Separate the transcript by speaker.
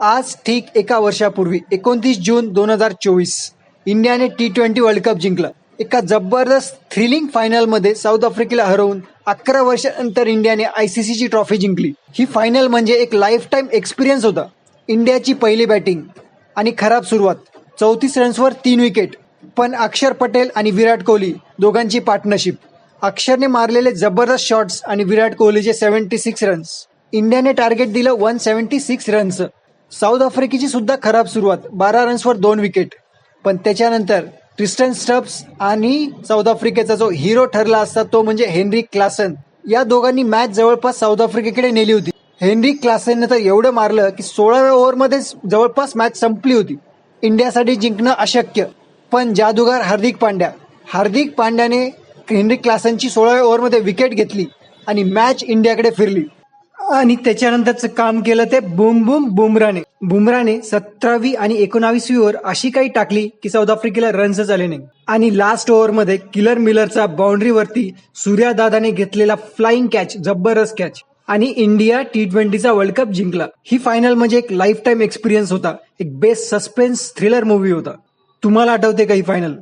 Speaker 1: आज ठीक एका वर्षापूर्वी एकोणतीस जून दोन हजार चोवीस इंडियाने टी ट्वेंटी वर्ल्ड कप जिंकला. एका जबरदस्त थ्रिलिंग फायनलमध्ये साऊथ आफ्रिकेला हरवून अकरा वर्षानंतर इंडियाने आय सी सीची ट्रॉफी जिंकली. ही फायनल म्हणजे एक लाईफ टाईम एक्सपिरियन्स होता. इंडियाची पहिली बॅटिंग आणि खराब सुरुवात. चौतीस रन्सवर तीन विकेट पण अक्षर पटेल आणि विराट कोहली दोघांची पार्टनरशिप अक्षरने मारलेले जबरदस्त शॉट्स आणि विराट कोहलीचे सेव्हन्टी सिक्स रन्स इंडियाने टार्गेट दिलं one seventy six runs South आफ्रिकेची सुद्धा खराब सुरुवात. बारा रन्सवर दोन विकेट पण त्याच्यानंतर क्रिस्टन स्टब्स आणि साऊथ आफ्रिकेचा जो हिरो ठरला असता तो म्हणजे हेनरी क्लासन. या दोघांनी मॅच जवळपास साऊथ आफ्रिकेकडे नेली होती. हेनरी क्लासनने तर एवढं मारलं की सोळाव्या ओव्हरमध्येच जवळपास मॅच संपली होती. इंडियासाठी जिंकणं अशक्य. पण जादूगार हार्दिक पांड्या. हार्दिक पांड्याने हेनरी क्लासनची सोळाव्या ओव्हरमध्ये विकेट घेतली आणि मॅच इंडियाकडे फिरली. आणि त्याच्यानंतरचं काम केलं ते बुम बुम बुमराने. बुमराने सतरावी आणि एकोणावीसवी ओव्हर अशी काही टाकली की साऊथ आफ्रिकेला रन्सच आले नाही. आणि लास्ट ओव्हरमध्ये किलर मिलरचा बाउंड्रीवरती सूर्यादादाने घेतलेला फ्लाइंग कॅच जबरदस्त कॅच आणि इंडिया टी ट्वेंटीचा वर्ल्ड कप जिंकला. ही फायनल म्हणजे एक लाईफ टाईम एक्सपिरियन्स होता. एक बेस्ट सस्पेन्स थ्रिलर मूवी होता. तुम्हाला आठवते का ही फायनल